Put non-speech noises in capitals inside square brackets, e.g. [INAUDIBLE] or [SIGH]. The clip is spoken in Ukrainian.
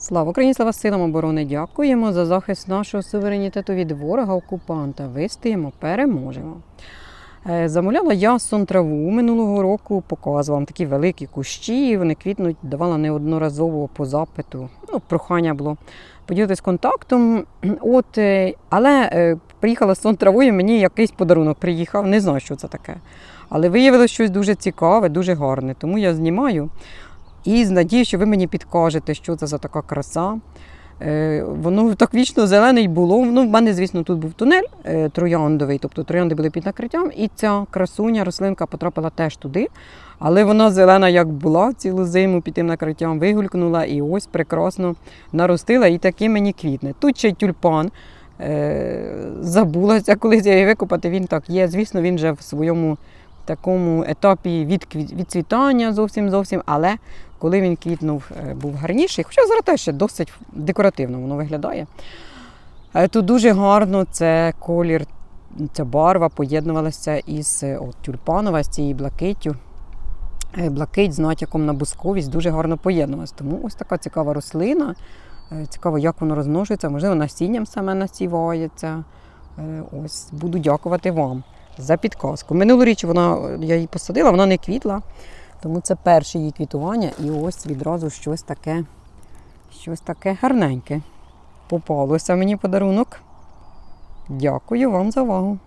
Слава Україні, слава силам оборони! Дякуємо за захист нашого суверенітету від ворога окупанта. Вистоїмо, переможемо. Е, Замовляла я сон траву минулого року, показувала вам такі великі кущі, вони квітнуть, давала неодноразово по запиту. Ну, прохання було поділитись контактом. [CLEARS THROAT] От, е, але е, приїхала сон травою, мені якийсь подарунок приїхав, не знаю, що це таке. Але виявилося щось дуже цікаве, дуже гарне. Тому я знімаю. І з надією, що ви мені підкажете, що це за така краса. Е, Воно так вічно зелене й було. Ну, в мене, звісно, тут був тунель е, трояндовий, тобто троянди були під накриттям, і ця красуня, рослинка потрапила теж туди. Але вона зелена, як була цілу зиму під тим накриттям, вигулькнула і ось прекрасно наростила, і таки мені квітне. Тут ще й тюльпан. Е, забулася колись я її викопати. Він так є. Звісно, він вже в своєму такому етапі відквіт- відцвітання зовсім зовсім. Але коли він квітнув, е, був гарніший, хоча зараз теж ще досить декоративно воно виглядає. Е, Тут дуже гарно це колір, ця барва поєднувалася із е, от, тюльпанова, з цією блакиттю. Блакить з натяком на бусковість дуже гарно поєднувалася. Тому ось така цікава рослина. Цікаво, як воно розмножується, можливо, насінням саме насівається. Ось буду дякувати вам за підказку. Минулоріч вона, я її посадила, вона не квітла, тому це перше її квітування. І ось відразу щось таке, щось таке гарненьке. Попалося мені подарунок. Дякую вам за увагу.